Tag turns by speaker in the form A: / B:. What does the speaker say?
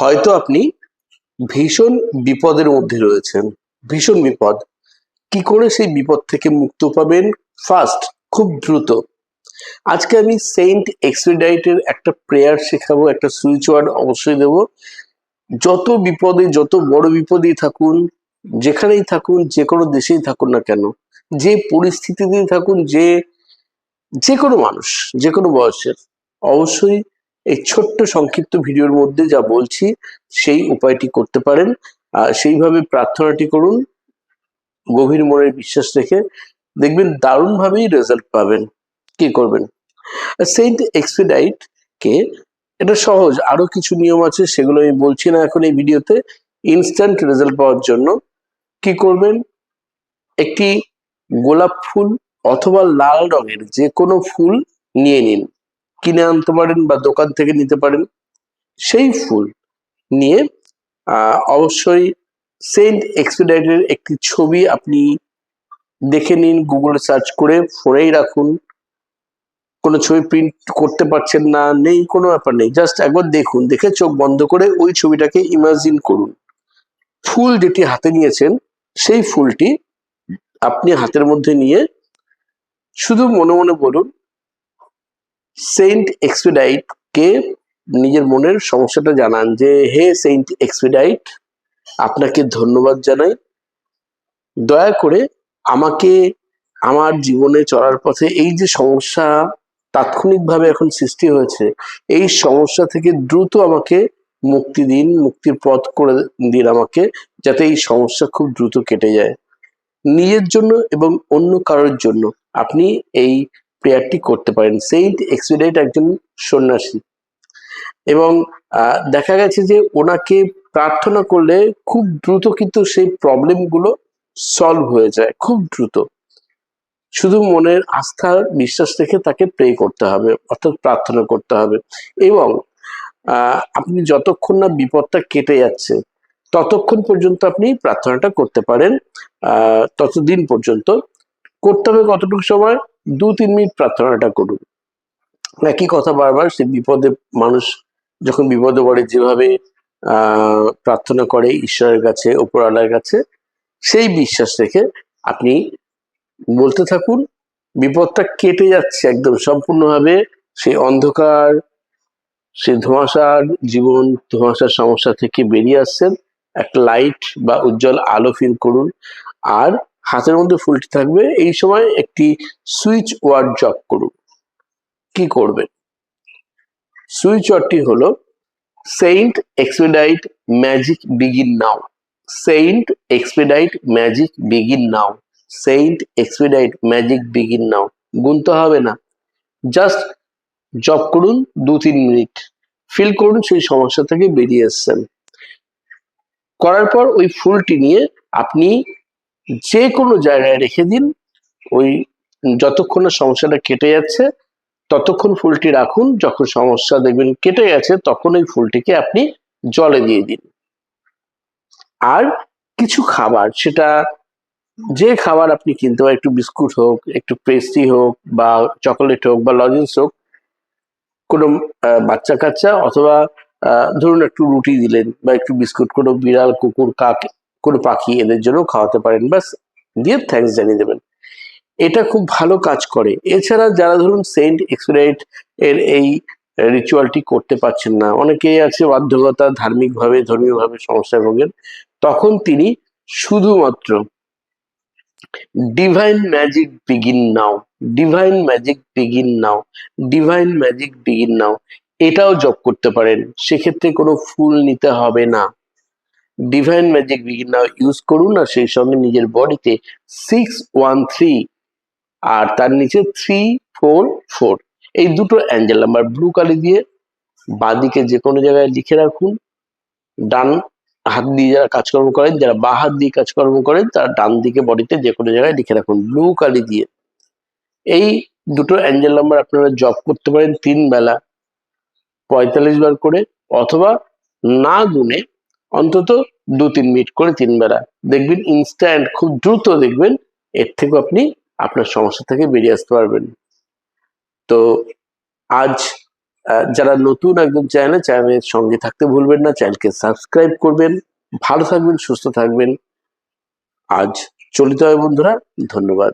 A: হয়তো আপনি ভীষণ বিপদের মধ্যে রয়েছেন। ভীষণ বিপদ। কি করে সেই বিপদ থেকে মুক্ত পাবেন? ফার্স্ট খুব দ্রুত। আজকে আমি সেন্ট এক্সপিডাইটের একটা প্রেয়ার শেখাবো, একটা সুইচ ওয়ার্ড অবশ্যই দেব। যত বিপদে, যত বড় বিপদেই থাকুন, যেখানেই থাকুন, যে কোনো দেশেই থাকুন না কেন, যে পরিস্থিতিতেই থাকুন, যে যে কোনো মানুষ, যে কোনো বয়সের, অবশ্যই এই ছোট্ট সংক্ষিপ্ত ভিডিওর মধ্যে যা বলছি, সেই উপায়টি করতে পারেন। আর সেইভাবে প্রার্থনাটি করুন। গভীর মনের বিশ্বাস রেখে দেখবেন দারুণভাবেই রেজাল্ট পাবেন। কি করবেন? সেন্ট এক্সপিডাইট কে এটা সহজ, আরও কিছু নিয়ম আছে, সেগুলো আমি বলছি না এখন এই ভিডিওতে। ইনস্ট্যান্ট রেজাল্ট পাওয়ার জন্য কি করবেন? একটি গোলাপ ফুল অথবা লাল রঙের যে কোনো ফুল নিয়ে নিন। কিনে আনতে পারেন বা দোকান থেকে নিতে পারেন, সেই ফুল নিয়ে অবশ্যই সেন্ট এক্সপিডাইটের একটি ছবি আপনি দেখে নিন, গুগলে সার্চ করে ফোরেই রাখুন। কোনো ছবি প্রিন্ট করতে পারছেন না, নেই, কোনো ব্যাপার নেই। জাস্ট একবার দেখুন, দেখে চোখ বন্ধ করে ওই ছবিটাকে ইমাজিন করুন। ফুল যেটি হাতে নিয়েছেন, সেই ফুলটি আপনি হাতের মধ্যে নিয়ে শুধু মনে মনে বলুন সেন্ট এক্সপিডাইট কে নিজের মনের সমস্যাটা জানান যে, হে সেন্ট এক্সপিডাইট আপনাকে ধন্যবাদ জানাই। দয়া করে আমাকে আমার জীবনে চলার পথে এই যে সমস্যা তাৎক্ষণিকভাবে এখন সৃষ্টি হয়েছে, এই সমস্যা থেকে দ্রুত আমাকে মুক্তি দিন, মুক্তির পথ করে দিন আমাকে, যাতে এই সমস্যা খুব দ্রুত কেটে যায়। নিজের জন্য এবং অন্য কারোর জন্য। আপনি এই প্রেয়ারটি করতে পারেন। সেইন্ট এক্সপিডাইট একজন সন্ন্যাসী। এবং দেখা গেছে যে ওনাকে প্রার্থনা করলে খুব দ্রুত কিন্তু সেই প্রবলেমগুলো সলভ হয়ে যায়, খুব দ্রুত। শুধু মনের আস্থা বিশ্বাস রেখে তাকে প্রে করতে হবে, অর্থাৎ প্রার্থনা করতে হবে। এবং আপনি যতক্ষণ না বিপদটা কেটে যাচ্ছে, ততক্ষণ পর্যন্ত আপনি প্রার্থনাটা করতে পারেন ততদিন পর্যন্ত। করতে হবে কতটুকু সময়? দু তিন মিনিট প্রার্থনাটা করুন। একই কথা বারবার সে বিপদে মানুষ যখন বিপদে পড়ে, যেভাবে প্রার্থনা করে ঈশ্বরের কাছে, উপরওয়ালার কাছে, সেই বিশ্বাস রেখে আপনি বলতে থাকুন, বিপদটা কেটে যাচ্ছে একদম সম্পূর্ণভাবে। সেই অন্ধকার, সেই ধোঁয়াশার জীবন, ধোঁয়াশার সমস্যা থেকে বেরিয়ে আসছেন। একটা লাইট বা উজ্জ্বল আলো ফিল করুন। আর হাতের মধ্যে ফুলটি থাকবে। এই সময় একটি সুইচ ওয়ার্ড জপ করুন। কি করবেন? সুইচ ওয়ার্ডটি হলো saint expedite magic begin now saint expedite magic begin now saint expedite magic begin now গুনতে হবে না। জাস্ট জব করুন দু তিন মিনিট। ফিল করুন, সেই সমস্যা থেকে বেরিয়ে এসছেন। করার পর ওই ফুলটি নিয়ে আপনি যে কোনো জায়গায় রেখে দিন। ওই যতক্ষণ সমস্যাটা কেটে যাচ্ছে, ততক্ষণ ফুলটি রাখুন। যখন সমস্যা দেখবেন কেটে গেছে, তখন ওই ফুলটিকে আপনি জলে দিয়ে দিন। আর কিছু খাবার, সেটা যে খাবার আপনি কিনতে পারেন, একটু বিস্কুট হোক, একটু পেস্ট্রি হোক, বা চকোলেট হোক, বা লজেন্স হোক, কোনো বাচ্চা কাচ্চা অথবা ধরুন একটু রুটি দিলেন, বা একটু বিস্কুট, কোনো বিড়াল, কুকুর, কাক কোনো পাখি এদের জন্য খাওয়াতে পারেন বাস দিয়ে থ্যাঙ্কস জানিয়ে দেবেন। এটা খুব ভালো কাজ করে। এছাড়া যারা ধরুন সেন্ট এক্সপিরাইট এর এই রিচুয়ালটি করতে পারছেন না, অনেকেই আছে বাধ্যকতা, ধার্মিকভাবে, ধর্মীয়ভাবে সমস্যায় ভোগেন, তখন তিনি শুধুমাত্র divine magic begin now divine magic begin now divine magic begin now এটাও জব করতে পারেন। সেক্ষেত্রে কোনো ফুল নিতে হবে না। Divine magic begin now use করুন আর সেই সঙ্গে নিজের বডিতে সিক্স ওয়ান থ্রি আর তার নিচে থ্রি ফোর ফোর এই দুটো অ্যাঞ্জেল নাম্বার ব্লু কালি দিয়ে বাঁদিকে যে কোনো জায়গায় লিখে রাখুন। ডান হাত দিয়ে যারা কাজকর্ম করেন, যারা বা হাত দিয়ে কাজকর্ম করেন, তারা ডান দিকে বডিতে যে কোনো জায়গায় লিখে রাখুন ব্লু কালি দিয়ে। এই দুটো অ্যাঞ্জেল নাম্বার আপনারা জব করতে পারেন তিন বেলা, পঁয়তাল্লিশ বার করে অথবা না গুনে অন্তত দু তিন মিনিট করে তিন বেলা। দেখবেন ইনস্ট্যান্ট খুব দ্রুত দেখবেন এর থেকে আপনি আপনার সমস্যা থেকে বেরিয়ে আসতে পারবেন। তো আজ যারা নতুন একদম চ্যানেলে চ্যানেলের সঙ্গে থাকতে ভুলবেন না চ্যানেলকে সাবস্ক্রাইব করবেন, ভালো থাকবেন, সুস্থ থাকবেন। আজ চলিত হয় বন্ধুরা, ধন্যবাদ।